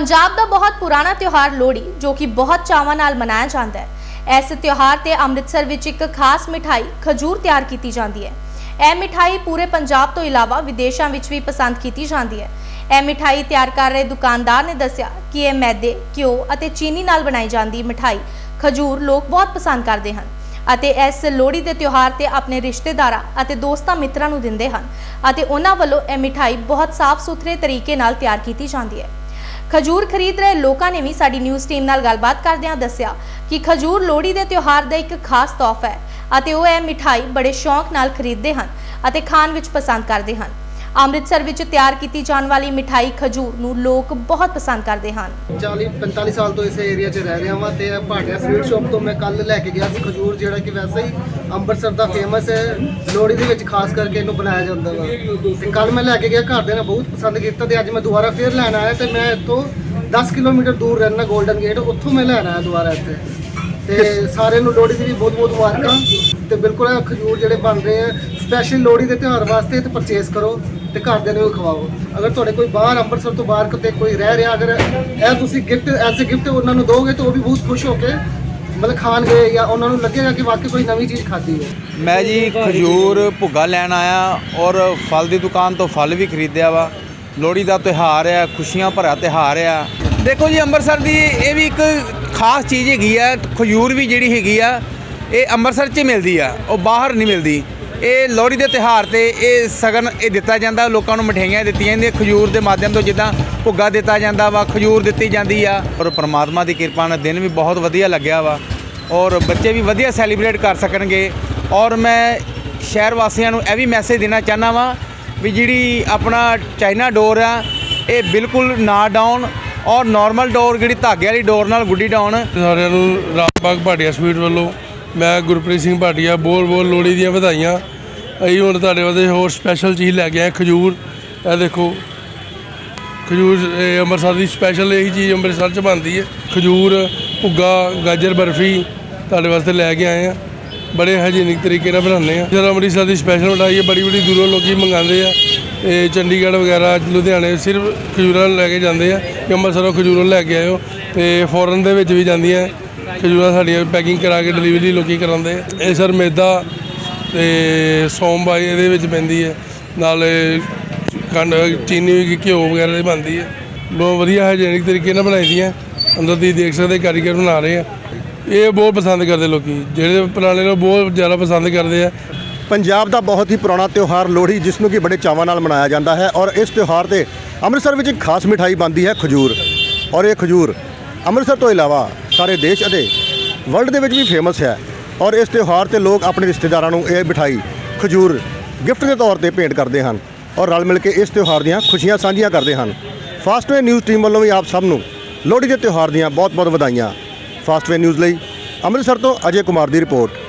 ਪੰਜਾਬ ਦਾ ਬਹੁਤ ਪੁਰਾਣਾ ਤਿਉਹਾਰ ਲੋਹੜੀ, ਜੋ ਕਿ ਬਹੁਤ ਚਾਵਾਂ ਨਾਲ ਮਨਾਇਆ ਜਾਂਦਾ ਹੈ। ਇਸ ਤਿਉਹਾਰ ਤੇ ਅੰਮ੍ਰਿਤਸਰ ਵਿੱਚ ਇੱਕ ਖਾਸ ਮਿਠਾਈ, ਖਜੂਰ ਤਿਆਰ ਕੀਤੀ ਜਾਂਦੀ ਹੈ। ਇਹ ਮਿਠਾਈ ਪੂਰੇ ਪੰਜਾਬ ਤੋਂ ਇਲਾਵਾ ਵਿਦੇਸ਼ਾਂ ਵਿੱਚ ਵੀ ਪਸੰਦ ਕੀਤੀ ਜਾਂਦੀ ਹੈ। ਇਹ ਮਿਠਾਈ ਤਿਆਰ ਕਰ ਰਹੇ ਦੁਕਾਨਦਾਰ ਨੇ ਦੱਸਿਆ ਕਿ ਇਹ ਮੈਦੇ, ਘਿਓ ਅਤੇ ਚੀਨੀ ਨਾਲ ਬਣਾਈ ਜਾਂਦੀ ਮਿਠਾਈ ਖਜੂਰ ਲੋਕ ਬਹੁਤ ਪਸੰਦ ਕਰਦੇ ਹਨ ਅਤੇ ਇਸ ਲੋਹੜੀ ਦੇ ਤਿਉਹਾਰ ਤੇ ਆਪਣੇ ਰਿਸ਼ਤੇਦਾਰਾਂ ਅਤੇ ਦੋਸਤਾਂ ਮਿੱਤਰਾਂ ਨੂੰ ਦਿੰਦੇ ਹਨ ਅਤੇ ਉਹਨਾਂ ਵੱਲੋਂ ਇਹ ਮਿਠਾਈ ਬਹੁਤ ਸਾਫ਼ ਸੁਥਰੇ ਤਰੀਕੇ ਨਾਲ ਤਿਆਰ ਕੀਤੀ ਜਾਂਦੀ ਹੈ। ਖਜੂਰ ਖਰੀਦ ਰਹੇ ਲੋਕਾਂ ਨੇ ਵੀ ਸਾਡੀ ਨਿਊਜ਼ ਟੀਮ ਨਾਲ ਗੱਲਬਾਤ ਕਰਦਿਆਂ ਦੱਸਿਆ ਕਿ ਖਜੂਰ ਲੋਹੜੀ ਦੇ ਤਿਉਹਾਰ ਦਾ ਇੱਕ ਖਾਸ ਤੋਹਫਾ ਹੈ ਅਤੇ ਉਹ ਇਹ ਮਿਠਾਈ ਬੜੇ ਸ਼ੌਂਕ ਨਾਲ ਖਰੀਦਦੇ ਹਨ ਅਤੇ ਖਾਣ ਵਿੱਚ ਪਸੰਦ ਕਰਦੇ ਹਨ। ਅੰਮ੍ਰਿਤਸਰ ਵਿੱਚ ਤਿਆਰ ਕੀਤੀ ਜਾਣ ਵਾਲੀ ਮਿਠਾਈ ਖਜੂਰ ਨੂੰ ਲੋਕ ਬਹੁਤ ਪਸੰਦ ਕਰਦੇ ਹਨ। 40 45 ਸਾਲ ਤੋਂ ਇਸ ਏਰੀਆ 'ਚ ਰਹਿ ਰਿਹਾ ਵਾਂ ਤੇ ਭਾਟਿਆ ਸਵੀਟ ਸ਼ਾਪ ਤੋਂ ਮੈਂ ਕੱਲ ਲੈ ਕੇ ਗਿਆ ਸੀ ਖਜੂਰ, ਜਿਹੜਾ ਕਿ ਵੈਸੇ ਹੀ ਅੰਮ੍ਰਿਤਸਰ ਦਾ ਫੇਮਸ ਹੈ। ਲੋਹੜੀ ਦੇ ਵਿੱਚ ਖਾਸ ਕਰਕੇ ਇਹਨੂੰ ਬਣਾਇਆ ਜਾਂਦਾ ਵਾ। ਤੇ ਕੱਲ ਮੈਂ ਲੈ ਕੇ ਗਿਆ ਘਰ ਦੇ ਨੇ ਬਹੁਤ ਪਸੰਦ ਕੀਤਾ ਤੇ ਅੱਜ ਮੈਂ ਦੁਬਾਰਾ ਫੇਰ ਲੈਣ ਆਇਆ ਤੇ ਮੈਂ ਇੱਥੋਂ 10 ਕਿਲੋਮੀਟਰ ਦੂਰ ਰਹਿਣਾ 골ਡਨ ਗੇਟ ਉੱਥੋਂ ਮੈਂ ਲੈਣ ਆਇਆ ਦੁਬਾਰਾ ਇੱਥੇ। ਤੇ ਸਾਰਿਆਂ ਨੂੰ ਲੋਹੜੀ ਦੀ ਵੀ ਬਹੁਤ ਬਹੁਤ ਮੁਬਾਰਕਾਂ। ਤੇ ਬਿਲਕੁਲ ਖਜੂਰ ਜਿਹੜੇ ਬਣ ਰਹੇ ਆ ਸਪੈਸ਼ਲ ਲੋਹੜੀ ਦੇ ਤਿਉਹਾਰ ਵਾਸਤੇ ਤੇ ਪਰਚੇਸ ਕਰੋ। ਤੇ ਘਰਦਿਆਂ ਨੂੰ ਖਵਾਓ। ਅਗਰ ਤੁਹਾਡੇ ਕੋਈ ਬਾਹਰ, ਅੰਮ੍ਰਿਤਸਰ ਤੋਂ ਬਾਹਰ ਕਿਤੇ ਕੋਈ ਰਹਿ ਰਿਹਾ, ਅਗਰ ਇਹ ਤੁਸੀਂ ਗਿਫਟ ਐਜ਼ ਅ ਗਿਫਟ ਉਹਨਾਂ ਨੂੰ ਦੋਗੇ ਤਾਂ ਉਹ ਵੀ ਬਹੁਤ ਖੁਸ਼ ਹੋ ਕੇ ਮਤਲਬ ਖਾਣਗੇ ਜਾਂ ਉਹਨਾਂ ਨੂੰ ਲੱਗੇਗਾ ਕਿ ਵਾਕਈ ਕੋਈ ਨਵੀਂ ਚੀਜ਼ ਖਾਧੀ ਹੈ। ਮੈਂ ਜੀ ਖਜੂਰ ਭੁੱਗਾ ਲੈਣ ਆਇਆ ਔਰ ਫਲ ਦੀ ਦੁਕਾਨ ਤੋਂ ਫਲ ਵੀ ਖਰੀਦਿਆ ਵਾ। ਲੋਹੜੀ ਦਾ ਤਿਉਹਾਰ ਆ, ਖੁਸ਼ੀਆਂ ਭਰਿਆ ਤਿਉਹਾਰ ਆ। ਦੇਖੋ ਜੀ, ਅੰਮ੍ਰਿਤਸਰ ਦੀ ਇਹ ਵੀ ਇੱਕ ਖਾਸ ਚੀਜ਼ ਹੈਗੀ ਆ, ਖਜੂਰ ਵੀ ਜਿਹੜੀ ਹੈਗੀ ਆ, ਇਹ ਅੰਮ੍ਰਿਤਸਰ 'ਚ ਮਿਲਦੀ ਆ, ਉਹ ਬਾਹਰ ਨਹੀਂ ਮਿਲਦੀ। ਇਹ ਲੋਹੜੀ ਦੇ ਤਿਉਹਾਰ ਤੇ ਇਹ ਸਗਨ ਇਹ ਦਿੱਤਾ ਜਾਂਦਾ, ਲੋਕਾਂ ਨੂੰ ਮਠਿਆਈਆਂ ਦਿੱਤੀਆਂ ਜਾਂਦੀਆਂ, ਖਜੂਰ ਦੇ ਮਾਧਿਅਮ ਤੋਂ ਜਿੱਦਾਂ ਭੁੱਗਾ ਦਿੱਤਾ ਜਾਂਦਾ ਵਾ, ਖਜੂਰ ਦਿੱਤੀ ਜਾਂਦੀ ਆ। ਔਰ ਪਰਮਾਤਮਾ ਦੀ ਕਿਰਪਾ ਨਾਲ ਦਿਨ ਵੀ ਬਹੁਤ ਵਧੀਆ ਲੱਗਿਆ ਵਾ। ਔਰ ਬੱਚੇ ਵੀ ਵਧੀਆ ਸੈਲੀਬ੍ਰੇਟ ਕਰ ਸਕਣਗੇ। ਔਰ ਮੈਂ ਸ਼ਹਿਰ ਵਾਸੀਆਂ ਨੂੰ ਇਹ ਵੀ ਮੈਸੇਜ ਦੇਣਾ ਚਾਹੁੰਦਾ ਵਾਂ ਵੀ ਜਿਹੜੀ ਆਪਣਾ ਚਾਈਨਾ ਡੋਰ ਆ, ਇਹ ਬਿਲਕੁਲ ਨਾ ਡਾਊਨ ਔਰ ਨਾਰਮਲ ਡੋਰ ਜਿਹੜੀ ਧਾਗੇ ਵਾਲੀ ਡੋਰ ਨਾਲ ਗੁੱਡੀ ਡਾਊਨ ਸਾਰਿਆਂ ਨੂੰ ਰਾਮਬਾਗ ਭਾਟੀਆ ਸਵੀਟ ਵੱਲੋਂ ਮੈਂ ਗੁਰਪ੍ਰੀਤ ਸਿੰਘ ਭਾਟੀਆ ਬੋਲ ਬੋਲ ਲੋਹੜੀ ਦੀਆਂ ਵਧਾਈਆਂ। ਅਸੀਂ ਹੁਣ ਤੁਹਾਡੇ ਵਾਸਤੇ ਹੋਰ ਸਪੈਸ਼ਲ ਚੀਜ਼ ਲੈ ਕੇ ਆਏ, ਖਜੂਰ। ਇਹ ਦੇਖੋ, ਖਜੂਰ ਅੰਮ੍ਰਿਤਸਰ ਦੀ ਸਪੈਸ਼ਲ ਇਹੀ ਚੀਜ਼ ਅੰਮ੍ਰਿਤਸਰ 'ਚ ਬਣਦੀ ਹੈ। ਖਜੂਰ, ਭੁੱਗਾ, ਗਾਜਰ ਬਰਫੀ ਤੁਹਾਡੇ ਵਾਸਤੇ ਲੈ ਕੇ ਆਏ ਆ। ਬੜੇ ਹਾਈਜੀਨਿਕ ਤਰੀਕੇ ਨਾਲ ਬਣਾਉਂਦੇ ਆ। ਜਦੋਂ ਅੰਮ੍ਰਿਤਸਰ ਦੀ ਸਪੈਸ਼ਲ ਮਿਠਾਈ ਹੈ, ਬੜੀ ਬੜੀ ਦੂਰੋਂ ਲੋਕੀ ਮੰਗਾਉਂਦੇ ਆ। ਇਹ ਚੰਡੀਗੜ੍ਹ ਵਗੈਰਾ, ਲੁਧਿਆਣੇ ਸਿਰਫ ਖਜੂਰਾਂ ਲੈ ਕੇ ਜਾਂਦੇ ਆ। ਕਿ ਅੰਮ੍ਰਿਤਸਰੋਂ ਖਜੂਰਾਂ ਲੈ ਕੇ ਆਇਓ। ਤੇ ਫੋਰਨ ਦੇ ਵਿੱਚ ਵੀ ਜਾਂਦੀਆਂ। ਖਜੂਰਾਂ ਸਾਡੀਆਂ ਪੈਕਿੰਗ ਕਰਾ ਕੇ ਡਿਲੀਵਰੀ ਲੋਕੀ ਕਰਾਉਂਦੇ ਆ। ਇਹ ਸਰ ਮੈਦਾ ਤੇ ਸੋਮਬਾਈ ਇਹਦੇ ਵਿੱਚ ਪੈਂਦੀ ਹੈ ਨਾਲੇ ਕੰਡ, ਚੀਨੀ ਘਿਓ ਵਗੈਰਾ ਦੀ ਬਣਦੀ ਹੈ ਬਹੁਤ ਵਧੀਆ ਹਾਈਜੀਨਿਕ ਤਰੀਕੇ ਨਾਲ ਬਣਾਈ ਦੀਆਂ। ਅੰਦਰ ਦੀ ਦੇਖ ਸਕਦੇ ਕਾਰੀਗਰ ਬਣਾ ਰਹੇ ਆ। ਇਹ ਬਹੁਤ ਪਸੰਦ ਕਰਦੇ ਲੋਕੀ। ਜਿਹੜੇ ਪੁਰਾਣੇ ਲੋਕ ਬਹੁਤ ਜ਼ਿਆਦਾ ਪਸੰਦ ਕਰਦੇ ਆ। ਪੰਜਾਬ ਦਾ ਬਹੁਤ ਹੀ ਪੁਰਾਣਾ ਤਿਉਹਾਰ ਲੋਹੜੀ, ਜਿਸ ਨੂੰ ਕਿ ਬੜੇ ਚਾਵਾਂ ਨਾਲ ਮਨਾਇਆ ਜਾਂਦਾ ਹੈ। ਔਰ ਇਸ ਤਿਉਹਾਰ ਤੇ ਅੰਮ੍ਰਿਤਸਰ ਵਿੱਚ ਇੱਕ ਖਾਸ ਮਿਠਾਈ ਬਣਦੀ ਹੈ ਖਜੂਰ। ਔਰ ਇਹ ਖਜੂਰ ਅੰਮ੍ਰਿਤਸਰ ਤੋਂ ਇਲਾਵਾ ਸਾਰੇ ਦੇਸ਼ ਅਤੇ ਵਰਲਡ ਦੇ ਵਿੱਚ ਵੀ ਫੇਮਸ ਹੈ। ਔਰ ਇਸ ਤਿਉਹਾਰ ਤੇ ਲੋਕ ਆਪਣੇ ਰਿਸ਼ਤੇਦਾਰਾਂ ਨੂੰ ਇਹ ਮਿਠਾਈ, ਖਜੂਰ ਗਿਫਟ ਦੇ ਤੌਰ ਤੇ ਭੇਂਟ ਕਰਦੇ ਹਨ ਔਰ ਰਲ ਮਿਲ ਕੇ ਇਸ ਤਿਉਹਾਰ ਦੀਆਂ ਖੁਸ਼ੀਆਂ ਸਾਂਝੀਆਂ ਕਰਦੇ ਹਨ। ਫਾਸਟਵੇ ਨਿਊਜ਼ ਟੀਮ ਵੱਲੋਂ ਵੀ ਆਪ ਸਭ ਨੂੰ ਲੋਹੜੀ ਦੇ ਤਿਉਹਾਰ ਦੀਆਂ ਬਹੁਤ-ਬਹੁਤ ਵਧਾਈਆਂ। ਫਾਸਟਵੇ ਨਿਊਜ਼ ਲਈ ਅੰਮ੍ਰਿਤਸਰ ਤੋਂ ਅਜੇ ਕੁਮਾਰ ਦੀ ਰਿਪੋਰਟ।